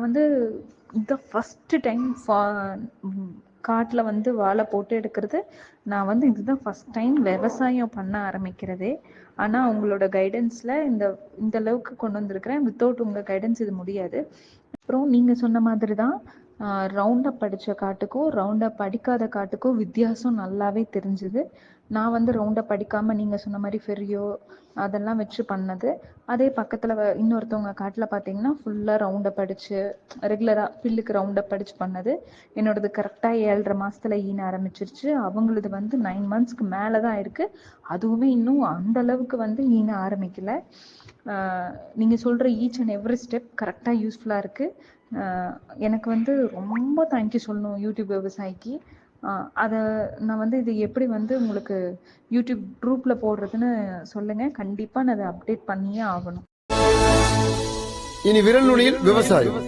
நான் வந்து இதுதான் ஃபஸ்ட்டு டைம் ஃபா காட்டில் வந்து வாழை போட்டு எடுக்கிறது நான் வந்து இதுதான் ஃபஸ்ட் டைம் விவசாயம் பண்ண ஆரம்பிக்கிறதே. ஆனால் உங்களோட கைடன்ஸில் இந்த இந்த அளவுக்கு கொண்டு வந்திருக்கிறேன். வித்தவுட் உங்கள் கைடன்ஸ் இது முடியாது. அப்புறம் நீங்கள் சொன்ன மாதிரி தான் ரவுண்டப் படித்த காட்டுக்கும் ரவுண்டப் படிக்காத காட்டுக்கும் வித்தியாசம் நல்லாவே தெரிஞ்சுது. நான் வந்து ரவுண்டை படிக்காமல் நீங்கள் சொன்ன மாதிரி ஃபெரியோ அதெல்லாம் வச்சு பண்ணது. அதே பக்கத்தில் இன்னொருத்தவங்க காட்டில் பார்த்தீங்கன்னா ஃபுல்லாக ரவுண்டை படித்து ரெகுலராக பில்லுக்கு ரவுண்டை படித்து பண்ணது. என்னோடது கரெக்டாக ஏழரை மாசத்துல ஈன ஆரம்பிச்சிருச்சு. அவங்களது வந்து நைன் மந்த்ஸ்க்கு மேலே தான் இருக்குது அதுவுமே இன்னும் அந்த அளவுக்கு வந்து ஈன ஆரம்பிக்கல. நீங்கள் சொல்கிற ஈச் அண்ட் எவ்ரி ஸ்டெப் கரெக்டாக யூஸ்ஃபுல்லாக இருக்குது எனக்கு வந்து ரொம்ப தேங்க்யூ சொல்லணும் யூடியூப் விவசாயிக்கு. அதை நான் வந்து இது எப்படி வந்து உங்களுக்கு யூடியூப் குரூப்பில் போடுறதுன்னு சொல்லுங்கள் கண்டிப்பாக நான் அதை அப்டேட் பண்ணியே ஆகணும். இனி விரல் நுனியில் விவசாயம்.